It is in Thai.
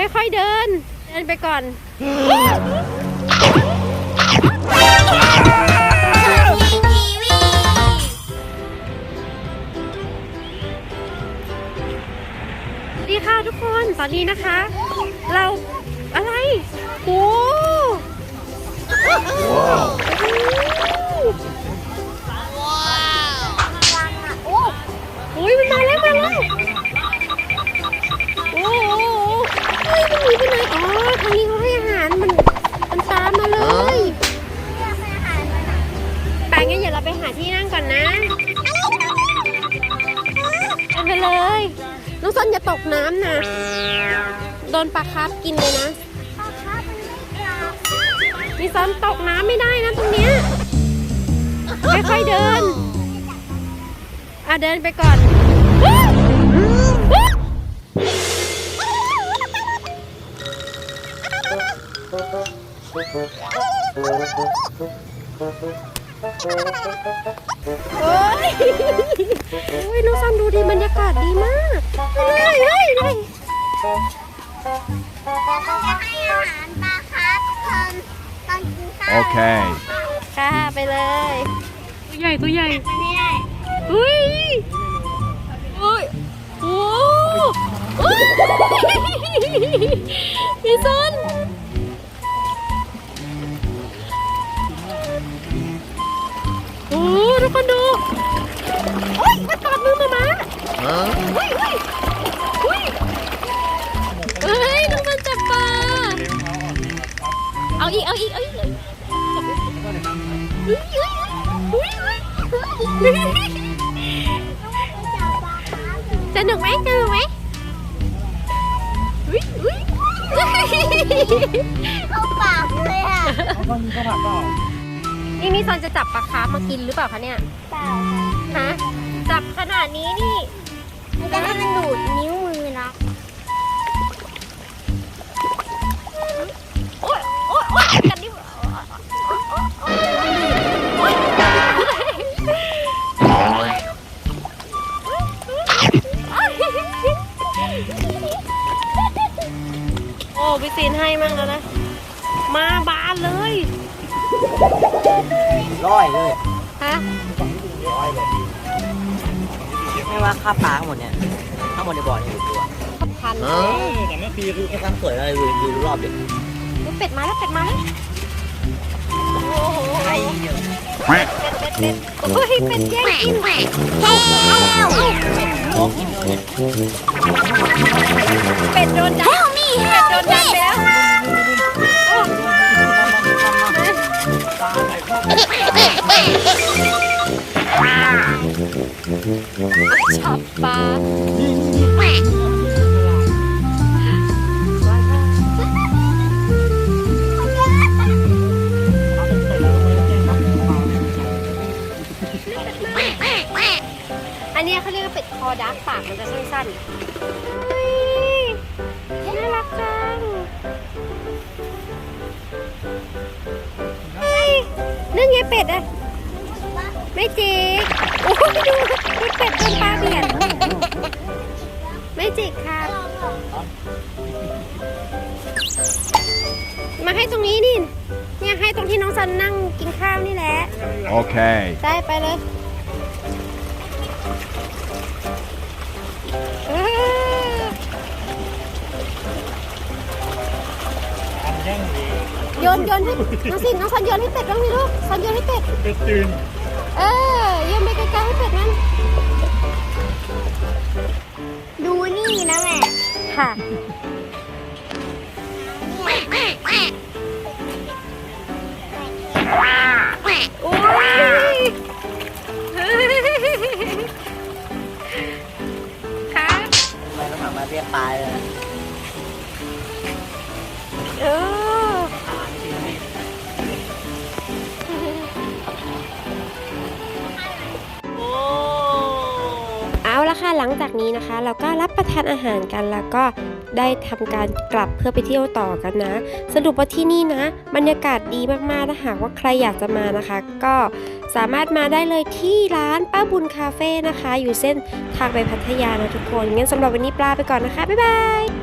ค่อยๆเดิน เดินไปก่อนดีค่ะทุกคน ตอนนี้นะคะ เราอะไรโอ้ ที่นั่งก่อนนะไปเลย น้องซนอย่าตกน้ำนะ โดนปลาคาร์ฟกินเลยนะ มีซนตกน้ำไม่ได้นะตรงเนี้ยค่อยๆเดินอะเดินไปก่อน โอ้ยโอ้ยน้องซันดูดีบรรยากาศดีมากเฮ้ยเฮ้ยเฮ้ยจะให้อาหารปลาครับเพิ่มตอนกินข้าว Okay. ค่ะไปเลย ตัวใหญ่ตัวใหญ่ไม่ได้เฮ้ยเฮ้ยโอ้โหเฮ้ยพี่ซัน เฮ้ยเฮ้ยเฮ้ยเฮ้ยน้องมันจับปลา เอาอีก เอาอีก เอาอีกจับเฮ้ยเฮ้ยเฮ้ยเฮ้ยเฮ้ยสนุกไหมสนุกไหมเฮ้ยเฮ้ยเข้าปากเลยอะนี่นี่ซอนจะจับปลาคาร์ฟมากินหรือเปล่าคะเนี่ย เปล่าฮะจับขนาดนี้นี่ พี่ซีนให้มั่งแล้วนะ มาบานเลย ร้อยเลยฮะ ร้อยเลยไม่ว่าค่าปลาทั้งหมดเนี่ยทั้งหมดในบ่อเนี่ยอยู่ตัวพัน Huh? แต่ไม่ปีคือแค่ทำสวยอะไรดูดูรอบเด็กลูกเป็ดมาแล้วเป็ดมาแล้วโอ้โหใช่เยอะ Quack. เป็ดเป็ดโอ้ยเป็ดแย่งกินเอาเอาเอาลองกินดูเนี่ยเป็ดโดนดันเป็ด โดนดันไปแล้วโอ้จับปลาอันนี้เขาเรียกว่าเป็ดคอดักปากมันจะสั้นๆเฮ้ย รักจังเฮ้ยนั่นไงเป็ดอะไม่จิกโอ้ยดูดูเป็ดโดนปลาเบียดไม่จิกครับ มาให้ตรงนี้นี่เนี่ยให้ตรงที่น้องซันนั่งกินข้าวนี่แหละ Okay. ได้ไปเลย โยนโยนให้น้องสิน้องซันโยนให้เป็ดบ้างไหมลูกซันโยนให้เป็ด เป็ดตื่นเออโยนไปไกลๆให้เป็ดมันดูนี่นะแม่ ค่ะ หลังจากนี้นะคะ เราก็รับประทานอาหารกันแล้วก็ได้ทำการกลับเพื่อไปเที่ยวต่อกันนะ สรุปว่าที่นี่นะ บรรยากาศดีมากๆถ้าหากว่าใครอยากจะมานะคะ ก็สามารถมาได้เลยที่ร้านป้าบุญคาเฟ่นะคะ อยู่เส้นทางไปพัทยานะทุกคนงั้นสำหรับวันนี้ปลาไปก่อนนะคะบ๊ายบาย